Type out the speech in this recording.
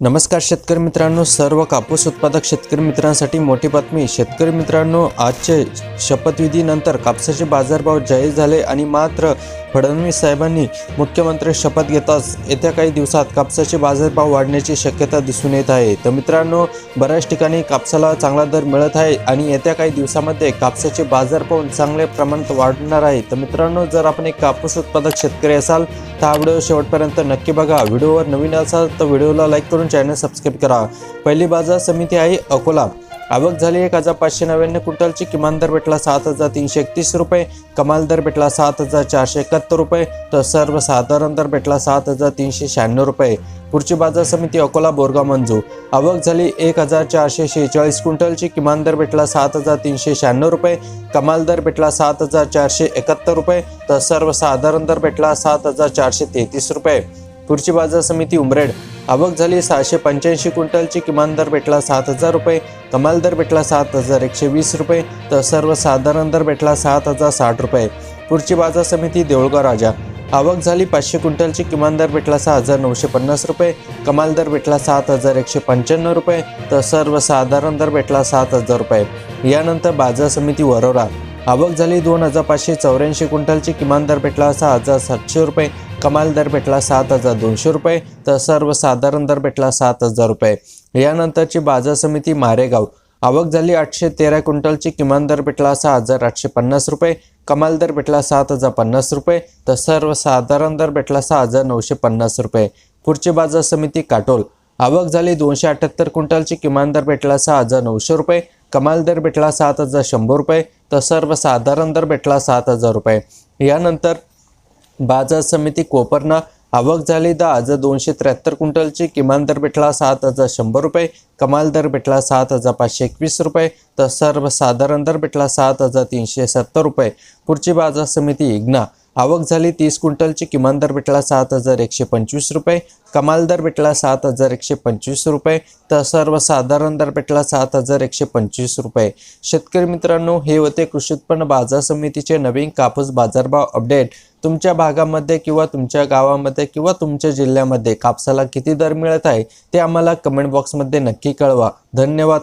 नमस्कार शेतकरी मित्रांनो सर्व कापूस उत्पादक शेतकरी मित्रांसाठी मोठी बातमी. शेतकरी मित्रांनो आजचे शपथविधीनंतर कापसाचे बाजारभाव जाहीर झाले आणि मात्र फडणवीस साहेबांनी मुख्यमंत्री शपथ घेताच येत्या काही दिवसात कापसाचे बाजारभाव वाढण्याची शक्यता दिसून येत आहे. तर मित्रांनो बऱ्याच ठिकाणी कापसाला चांगला दर मिळत आहे आणि येत्या काही दिवसामध्ये कापसाचे बाजारभाव चांगल्या प्रमाणात वाढणार आहे. तर मित्रांनो जर आपण एक कापूस उत्पादक शेतकरी असाल तर हा व्हिडिओ शेवटपर्यंत नक्की बघा. व्हिडिओवर नवीन असाल तर व्हिडिओला लाईक करून चॅनल सबस्क्राईब करा. पहिली बाजार समिती आहे अकोला. आवक झाली एक हजार पाचशे नव्याण्णव क्विंटलची. किमान दर भेटला सात हजार तीनशे एकतीस रुपये. कमाल दर भेटला सात हजार चारशे एकाहत्तर रुपये. तर सर्वसाधारण दर भेटला सात हजार तीनशे शहाण्णव रुपये. पुढची बाजार समिती अकोला बोरगाव मंजू आवक झाली एक हजार चारशे शेहेचाळीस क्विंटलची. किमान दर भेटला सात हजार तीनशे शहाण्णव रुपये. कमाल दर भेटला सात हजार चारशे एकाहत्तर रुपये. तर सर्वसाधारण दर भेटला सात हजार चारशे तेहतीस रुपये. पुढची बाजार समिती उमरेड. आवक झाली सहाशे पंच्याऐंशी क्विंटलची किमान दर भेटला सात हजार रुपये कमाल दर भेटला सात हजार एकशे वीस रुपये तर सर्वसाधारण दर भेटला सात हजार साठ रुपये. पुढची बाजार समिती देऊळगाव राजा. आवक झाली पाचशे क्विंटलची किमान दर भेटला सहा हजार नऊशे पन्नास रुपये कमाल दर भेटला सात हजार एकशे पंच्याण्णव रुपये तर सर्वसाधारण दर भेटला सात हजार रुपये. यानंतर बाजार समिती वरोरा. आवक झाली दोन हजार पाचशे चौऱ्याऐंशी क्विंटलची किमान दर भेटला सहा हजार सातशे रुपये कमाल दर भेटला सात हजार दोनशे रुपये तर सर्वसाधारण दर भेटला सात हजार रुपये. यानंतरची बाजार समिती मारेगाव. आवक झाली आठशे तेरा क्विंटलची किमान दर भेटला सहा हजार आठशे पन्नास रुपये कमाल दर भेटला सात हजार पन्नास रुपये तर सर्वसाधारण दर भेटला सहा हजार नऊशे पन्नास रुपये. पुढची बाजार समिती काटोल. आवक झाली दोनशे अठ्ठ्याहत्तर क्विंटलची किमान दर भेटला सहा हजार नऊशे रुपये कमाल दर भेटला सात हजार शंभर रुपये तर सर्वसाधारण दर भेटला सात हजार रुपये. यानंतर बाजार समिती कोपरना आवक झाली. दहा हजार दोनशे त्र्याहत्तर क्विंटलची किमान दर भेटला सात हजार शंभर रुपये. कमाल दर भेटला सात हजार पाचशे एकवीस रुपये. तर सर्वसाधारण दर भेटला सात हजार तीनशे सत्तर रुपये. पुढची बाजार समिती इग्ना. आवक झाली तीस क्विंटलची किमान दर भेटला सात हजार एकशे पंचवीस रुपये कमाल दर भेटला सात हजार एकशे पंचवीस रुपये तर सर्वसाधारण दर भेटला सात हजार एकशे पंचवीस रुपये. शेतकरी मित्रांनो हे होते कृषी उत्पन्न बाजार समितीचे नवीन कापूस बाजारभाव अपडेट. तुमच्या भागामध्ये किंवा तुमच्या गावामध्ये किंवा तुमच्या जिल्ह्यामध्ये कापसाला किती दर मिळत आहे ते आम्हाला कमेंट बॉक्समध्ये नक्की कळवा. धन्यवाद.